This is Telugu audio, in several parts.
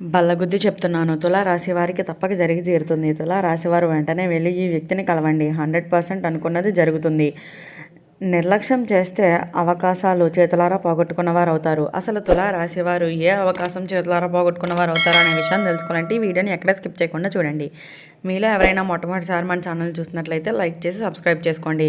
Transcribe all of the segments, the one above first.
బల్లగుద్ది చెప్తున్నాను. తులా రాశి వారికి తప్పక జరిగి తీరుతుంది. తులా రాశివారు వెంటనే వెళ్ళి ఈ వ్యక్తిని కలవండి. హండ్రెడ్ పర్సెంట్ అనుకున్నది జరుగుతుంది. నిర్లక్ష్యం చేస్తే అవకాశాలు చేతులారా పోగొట్టుకున్న వారు అవుతారు అసలు తులా రాశివారు ఏ అవకాశం చేతులారా పోగొట్టుకున్నవారు అవుతారు అనే విషయాన్ని తెలుసుకోవాలంటే ఈ వీడియోని ఎక్కడ స్కిప్ చేయకుండా చూడండి. మీలో ఎవరైనా మొట్టమొదటిసారి మన ఛానల్ చూసినట్లయితే లైక్ చేసి సబ్స్క్రైబ్ చేసుకోండి.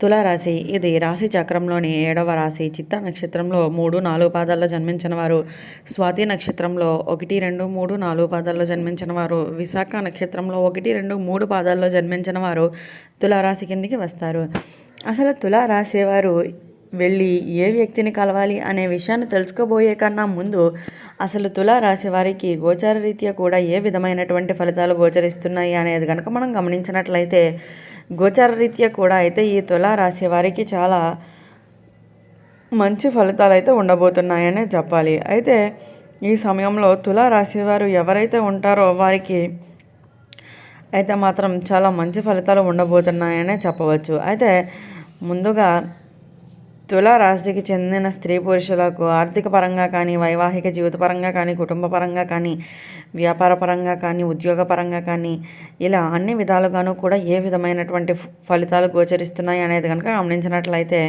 తులారాశి. ఇది రాశి చక్రంలోని ఏడవ రాశి. చిత్త నక్షత్రంలో మూడు నాలుగు పాదాల్లో జన్మించిన వారు స్వాతి నక్షత్రంలో ఒకటి రెండు మూడు నాలుగు పాదాల్లో జన్మించిన వారు విశాఖ నక్షత్రంలో ఒకటి రెండు మూడు పాదాల్లో జన్మించిన వారు తులారాశి కిందికి వస్తారు. అసలు తులారాశి వారు వెళ్ళి ఏ వ్యక్తిని కలవాలి అనే విషయాన్ని తెలుసుకోబోయే కన్నా ముందు అసలు తులారాశి వారికి గోచార రీత్యా కూడా ఏ విధమైనటువంటి ఫలితాలు గోచరిస్తున్నాయి అనేది కనుక మనం గమనించినట్లయితే గోచార రీత్యా కూడా అయితే ఈ తులారాశి వారికి చాలా మంచి ఫలితాలు అయితే ఉండబోతున్నాయనే చెప్పాలి. అయితే ఈ సమయంలో తులారాశి వారు ఎవరైతే ఉంటారో వారికి అయితే మాత్రం చాలా మంచి ఫలితాలు ఉండబోతున్నాయనే చెప్పవచ్చు. అయితే ముందుగా తులారాశికి చెందిన స్త్రీ పురుషులకు ఆర్థిక పరంగా కానీ వైవాహిక జీవిత పరంగా కానీ కుటుంబ పరంగా కానీ వ్యాపార పరంగా కానీ ఉద్యోగ పరంగా కానీ ఇలా అన్ని విధాలుగాను కూడా ఏ విధమైనటువంటి ఫలితాలు గోచరిస్తున్నాయి అనేది కనుక గమనించినట్లయితే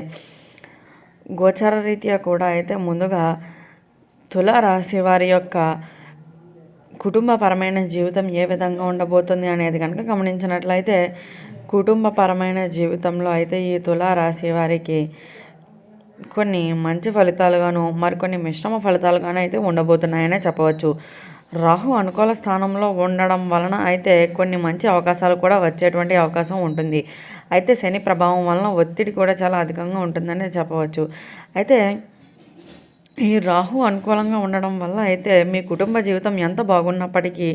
గోచార రీత్యా కూడా అయితే ముందుగా తుల రాశి వారి యొక్క కుటుంబపరమైన జీవితం ఏ విధంగా ఉండబోతుంది అనేది కనుక గమనించినట్లయితే కుటుంబపరమైన జీవితంలో అయితే ఈ తులారాశి వారికి కొన్ని మంచి ఫలితాలుగాను మరికొన్ని మిశ్రమ ఫలితాలుగాను అయితే ఉండబోతున్నాయనే చెప్పవచ్చు. రాహు అనుకూల స్థానంలో ఉండడం వలన అయితే కొన్ని మంచి అవకాశాలు కూడా వచ్చేటువంటి అవకాశం ఉంటుంది. అయితే శని ప్రభావం వలన ఒత్తిడి కూడా చాలా అధికంగా ఉంటుందని చెప్పవచ్చు. అయితే ఈ రాహు అనుకూలంగా ఉండడం వల్ల అయితే మీ కుటుంబ జీవితం ఎంత బాగున్నప్పటికీ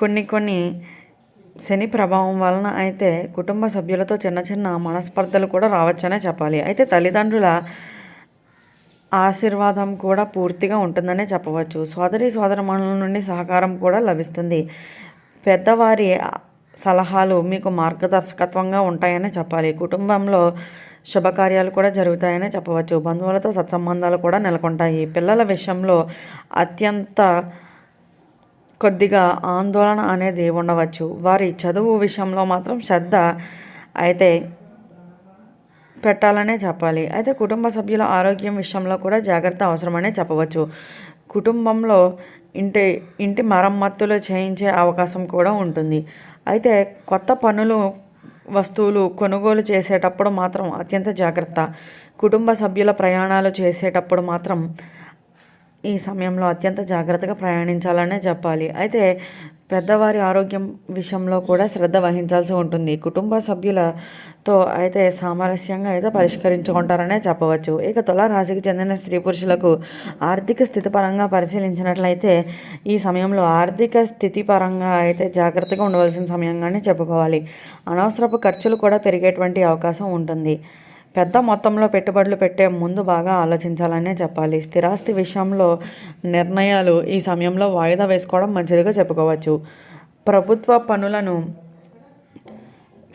కొన్ని కొన్ని శని ప్రభావం వలన అయితే కుటుంబ సభ్యులతో చిన్న చిన్న మనస్పర్ధలు కూడా రావచ్చనే చెప్పాలి. అయితే తల్లిదండ్రుల ఆశీర్వాదం కూడా పూర్తిగా ఉంటుందనే చెప్పవచ్చు. సోదరి సోదరమణుల నుండి సహకారం కూడా లభిస్తుంది. పెద్దవారి సలహాలు మీకు మార్గదర్శకత్వంగా ఉంటాయనే చెప్పాలి. కుటుంబంలో శుభకార్యాలు కూడా జరుగుతాయనే చెప్పవచ్చు. బంధువులతో సత్సంబంధాలు కూడా నెలకొంటాయి. పిల్లల విషయంలో అత్యంత కొద్దిగా ఆందోళన అనేది ఉండవచ్చు. వారి చదువు విషయంలో మాత్రం శ్రద్ధ అయితే పెట్టాలనే చెప్పాలి. అయితే కుటుంబ సభ్యుల ఆరోగ్యం విషయంలో కూడా జాగ్రత్త అవసరమనే చెప్పవచ్చు. కుటుంబంలో ఇంటి ఇంటి మరమ్మతులు చేయించే అవకాశం కూడా ఉంటుంది. అయితే కొత్త పనులు వస్తువులు కొనుగోలు చేసేటప్పుడు మాత్రం అత్యంత జాగ్రత్త. కుటుంబ సభ్యుల ప్రయాణాలు చేసేటప్పుడు మాత్రం ఈ సమయంలో అత్యంత జాగ్రత్తగా ప్రయాణించాలనే చెప్పాలి. అయితే పెద్దవారి ఆరోగ్యం విషయంలో కూడా శ్రద్ధ వహించాల్సి ఉంటుంది. కుటుంబ సభ్యులతో అయితే సామరస్యంగా అయితే పరిష్కరించుకుంటారనే చెప్పవచ్చు. ఇక తులారాశికి చెందిన స్త్రీ పురుషులకు ఆర్థిక స్థితి పరంగా పరిశీలించినట్లయితే ఈ సమయంలో ఆర్థిక స్థితి పరంగా అయితే జాగ్రత్తగా ఉండవలసిన సమయంగానే చెప్పుకోవాలి. అనవసరపు ఖర్చులు కూడా పెరిగేటువంటి అవకాశం ఉంటుంది. పెద్ద మొత్తంలో పెట్టుబడులు పెట్టే ముందు బాగా ఆలోచించాలనే చెప్పాలి. స్థిరాస్తి విషయంలో నిర్ణయాలు ఈ సమయంలో వాయిదా వేసుకోవడం మంచిదిగా చెప్పుకోవచ్చు. ప్రభుత్వ పనులను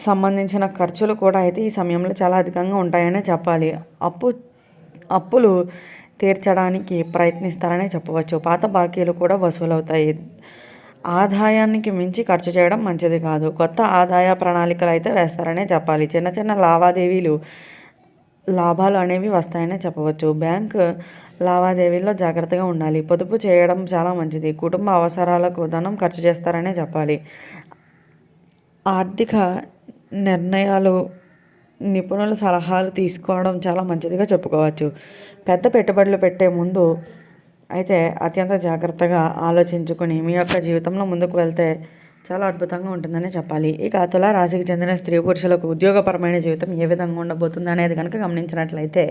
సంబంధించిన ఖర్చులు కూడా అయితే ఈ సమయంలో చాలా అధికంగా ఉంటాయనే చెప్పాలి. అప్పు అప్పులు తీర్చడానికి ప్రయత్నిస్తారనే చెప్పవచ్చు. పాత బాకీలు కూడా వసూలవుతాయి. ఆదాయానికి మించి ఖర్చు చేయడం మంచిది కాదు. కొత్త ఆదాయ ప్రణాళికలు అయితే వేస్తారనే చెప్పాలి. చిన్న చిన్న లావాదేవీలు లాభాలు అనేవి వస్తాయనే చెప్పవచ్చు. బ్యాంక్ లావాదేవీల్లో జాగ్రత్తగా ఉండాలి. పొదుపు చేయడం చాలా మంచిది. కుటుంబ అవసరాలకు ధనం ఖర్చు చేస్తారనే చెప్పాలి. ఆర్థిక నిర్ణయాలు నిపుణుల సలహాలు తీసుకోవడం చాలా మంచిదిగా చెప్పుకోవచ్చు. పెద్ద పెట్టుబడులు పెట్టే ముందు అయితే అత్యంత జాగ్రత్తగా ఆలోచించుకుని మీ యొక్క జీవితంలో ముందుకు వెళ్తే చాలా అద్భుతంగా ఉంటుందనే చెప్పాలి. ఇక తుల రాశికి చెందిన స్త్రీ పురుషులకు ఉద్యోగపరమైన జీవితం ఏ విధంగా ఉండబోతుంది అనేది కనుక గమనించినట్లయితే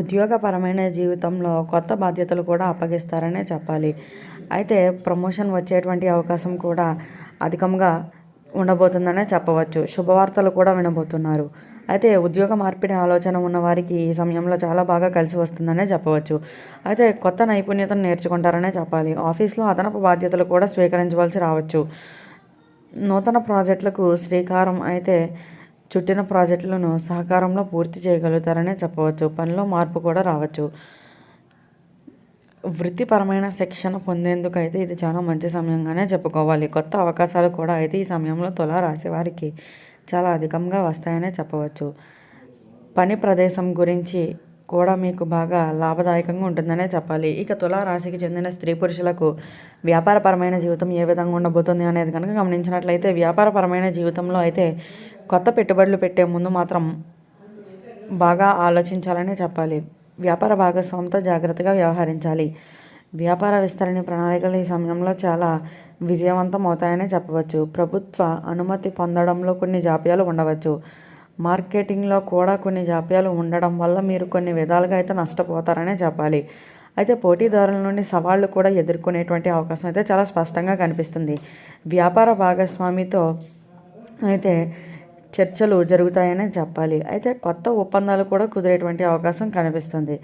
ఉద్యోగపరమైన జీవితంలో కొత్త బాధ్యతలు కూడా అప్పగిస్తారనే చెప్పాలి. అయితే ప్రమోషన్ వచ్చేటువంటి అవకాశం కూడా అధికంగా ఉండబోతుందనే చెప్పవచ్చు. శుభవార్తలు కూడా వినబోతున్నారు. అయితే ఉద్యోగ మార్పిడి ఆలోచన ఉన్న వారికి ఈ సమయంలో చాలా బాగా కలిసి వస్తుందనే చెప్పవచ్చు. అయితే కొత్త నైపుణ్యతను నేర్చుకుంటారనే చెప్పాలి. ఆఫీస్లో అదనపు బాధ్యతలు కూడా స్వీకరించవలసి రావచ్చు. నూతన ప్రాజెక్టులకు శ్రీకారం అయితే చుట్టిన ప్రాజెక్టులను సహకారంలో పూర్తి చేయగలుగుతారనే చెప్పవచ్చు. పనిలో మార్పు కూడా రావచ్చు. వృత్తిపరమైన శిక్షణ పొందేందుకు అయితే ఇది చాలా మంచి సమయంగానే చెప్పుకోవాలి. కొత్త అవకాశాలు కూడా అయితే ఈ సమయంలో తులా రాసేవారికి చాలా అధికంగా వస్తాయనే చెప్పవచ్చు. పని ప్రదేశం గురించి కూడా మీకు బాగా లాభదాయకంగా ఉంటుందనే చెప్పాలి. ఇక తులారాశికి చెందిన స్త్రీ పురుషులకు వ్యాపారపరమైన జీవితం ఏ విధంగా ఉండబోతుంది అనేది కనుక గమనించినట్లయితే వ్యాపారపరమైన జీవితంలో అయితే కొత్త పెట్టుబడులు పెట్టే ముందు మాత్రం బాగా ఆలోచించాలనే చెప్పాలి. వ్యాపార భాగస్వామితో జాగ్రత్తగా వ్యవహరించాలి. వ్యాపార విస్తరణ ప్రణాళికలు ఈ సమయంలో చాలా విజయవంతం అవుతాయనే చెప్పవచ్చు. ప్రభుత్వ అనుమతి పొందడంలో కొన్ని జాప్యాలు ఉండవచ్చు. మార్కెటింగ్లో కూడా కొన్ని జాప్యాలు ఉండడం వల్ల మీరు కొన్ని విధాలుగా అయితే నష్టపోతారనే చెప్పాలి. అయితే పోటీదారుల నుండి సవాళ్ళు కూడా ఎదుర్కొనేటువంటి అవకాశం అయితే చాలా స్పష్టంగా కనిపిస్తుంది. వ్యాపార భాగస్వామితో అయితే చర్చలు జరుగుతాయనే చెప్పాలి. అయితే కొత్త ఒప్పందాలు కూడా కుదిరేటువంటి అవకాశం కనిపిస్తుంది.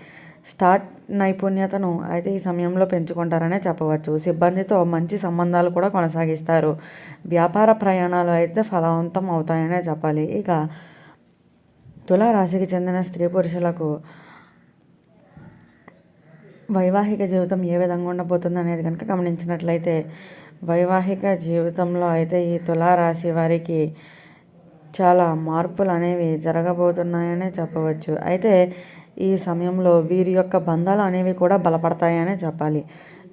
స్టార్ట్ నైపుణ్యతను అయితే ఈ సమయంలో పెంచుకుంటారనే చెప్పవచ్చు. సిబ్బందితో మంచి సంబంధాలు కూడా కొనసాగిస్తారు. వ్యాపార ప్రయాణాలు అయితే ఫలవంతం అవుతాయనే చెప్పాలి. ఇక తులారాశికి చెందిన స్త్రీ పురుషులకు వైవాహిక జీవితం ఏ విధంగా ఉండబోతుంది అనేది కనుక గమనించినట్లయితే వైవాహిక జీవితంలో అయితే ఈ తులారాశి వారికి చాలా మార్పులు అనేవి జరగబోతున్నాయనే చెప్పవచ్చు. అయితే ఈ సమయంలో వీరి యొక్క బంధాలు అనేవి కూడా బలపడతాయనే చెప్పాలి.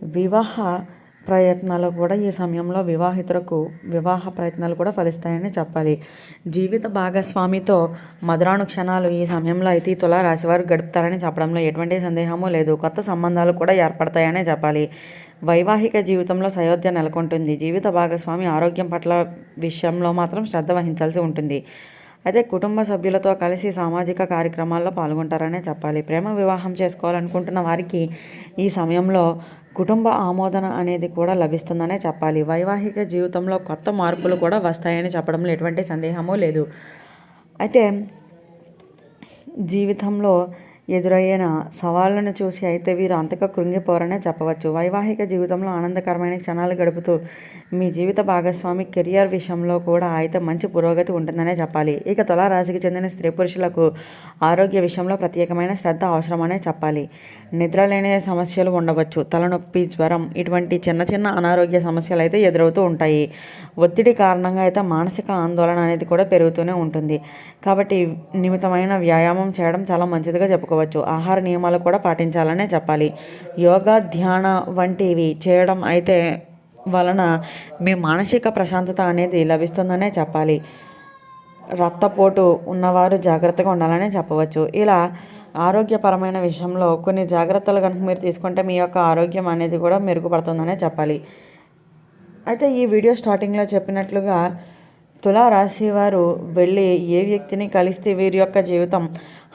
వివాహ ప్రయత్నాలు కూడా ఈ సమయంలో వివాహితులకు వివాహ ప్రయత్నాలు కూడా ఫలిస్తాయని చెప్పాలి. జీవిత భాగస్వామితో మధురాను క్షణాలు ఈ సమయంలో అయితే తులా రాశివారు గడుపుతారని చెప్పడంలో ఎటువంటి సందేహము లేదు. కొత్త సంబంధాలు కూడా ఏర్పడతాయనే చెప్పాలి. వైవాహిక జీవితంలో సయోధ్య నెలకొంటుంది. జీవిత భాగస్వామి ఆరోగ్యం పట్ల విషయంలో మాత్రం శ్రద్ధ వహించాల్సి ఉంటుంది. అయితే కుటుంబ సభ్యులతో కలిసి సామాజిక కార్యక్రమాల్లో పాల్గొంటారనే చెప్పాలి. ప్రేమ వివాహం చేసుకోవాలనుకుంటున్న వారికి ఈ సమయంలో కుటుంబ ఆమోదన అనేది కూడా లభిస్తుందనే చెప్పాలి. వైవాహిక జీవితంలో కొత్త మార్పులు కూడా వస్తాయని చెప్పడంలో ఎటువంటి సందేహము లేదు. అయితే జీవితంలో ఎదురయ్యిన సవాళ్ళను చూసి అయితే వీరు అంతగా కృంగిపోరనే చెప్పవచ్చు. వైవాహిక జీవితంలో ఆనందకరమైన క్షణాలు గడుపుతూ మీ జీవిత భాగస్వామి కెరియర్ విషయంలో కూడా అయితే మంచి పురోగతి ఉంటుందనే చెప్పాలి. ఇక తులారాశికి చెందిన స్త్రీ పురుషులకు ఆరోగ్య విషయంలో ప్రత్యేకమైన శ్రద్ధ అవసరమనే చెప్పాలి. నిద్రలేని సమస్యలు ఉండవచ్చు. తలనొప్పి జ్వరం ఇటువంటి చిన్న చిన్న అనారోగ్య సమస్యలు అయితే ఎదురవుతూ ఉంటాయి. ఒత్తిడి కారణంగా అయితే మానసిక ఆందోళన అనేది కూడా పెరుగుతూనే ఉంటుంది. కాబట్టి నిమితమైన వ్యాయామం చేయడం చాలా మంచిదిగా చెప్పుకోవచ్చు. ఆహార నియమాలు కూడా పాటించాలనే చెప్పాలి. యోగా ధ్యాన వంటివి చేయడం అయితే వలన మీ మానసిక ప్రశాంతత అనేది లభిస్తుందనే చెప్పాలి. రక్తపోటు ఉన్నవారు జాగ్రత్తగా ఉండాలని చెప్పవచ్చు. ఇలా ఆరోగ్యపరమైన విషయంలో కొన్ని జాగ్రత్తలు కనుక మీరు తీసుకుంటే మీ యొక్క ఆరోగ్యం అనేది కూడా మెరుగుపడుతుందనే చెప్పాలి. అయితే ఈ వీడియో స్టార్టింగ్లో చెప్పినట్లుగా తులా రాశి వారు వెళ్ళి ఏ వ్యక్తిని కలిస్తే వీరి యొక్క జీవితం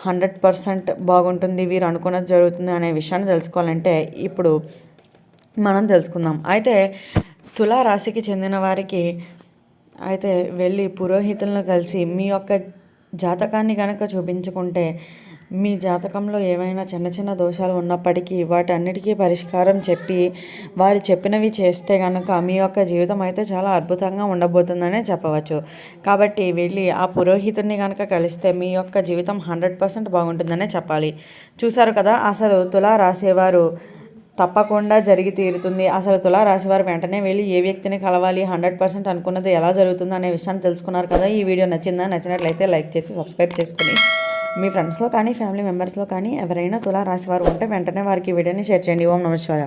హండ్రెడ్ పర్సెంట్ బాగుంటుంది వీరు అనుకున్నది జరుగుతుంది అనే విషయాన్ని తెలుసుకోవాలంటే ఇప్పుడు మనం తెలుసుకుందాం. అయితే తులా రాశికి చెందిన వారికి అయితే వెళ్ళి పురోహితులను కలిసి మీ యొక్క జాతకాన్ని కనుక చూపించుకుంటే మీ జాతకంలో ఏవైనా చిన్న చిన్న దోషాలు ఉన్నప్పటికీ వాటన్నిటికీ పరిష్కారం చెప్పి వారు చెప్పినవి చేస్తే కనుక మీ యొక్క జీవితం అయితే చాలా అద్భుతంగా ఉండబోతుందనే చెప్పవచ్చు. కాబట్టి వెళ్ళి ఆ పురోహితుడిని కనుక కలిస్తే మీ యొక్క జీవితం హండ్రెడ్ పర్సెంట్ బాగుంటుందనే చెప్పాలి. చూశారు కదా అసలు తులా రాసేవారు తప్పకుండా జరిగి తీరుతుంది. అసలు తులా రాశివారు వెంటనే వెళ్ళి ఏ వ్యక్తిని కలవాలి హండ్రెడ్ పర్సెంట్ అనుకున్నది ఎలా జరుగుతుంది అనే విషయాన్ని తెలుసుకున్నారు కదా. ఈ వీడియో నచ్చిందా? నచ్చినట్లయితే లైక్ చేసి సబ్స్క్రైబ్ చేసుకుని మీ ఫ్రెండ్స్లో కానీ ఫ్యామిలీ మెంబర్స్లో కానీ ఎవరైనా తులా రాశివారు ఉంటే వెంటనే వారికి వీడియోని షేర్ చేయండి. ఓం నమశివాయ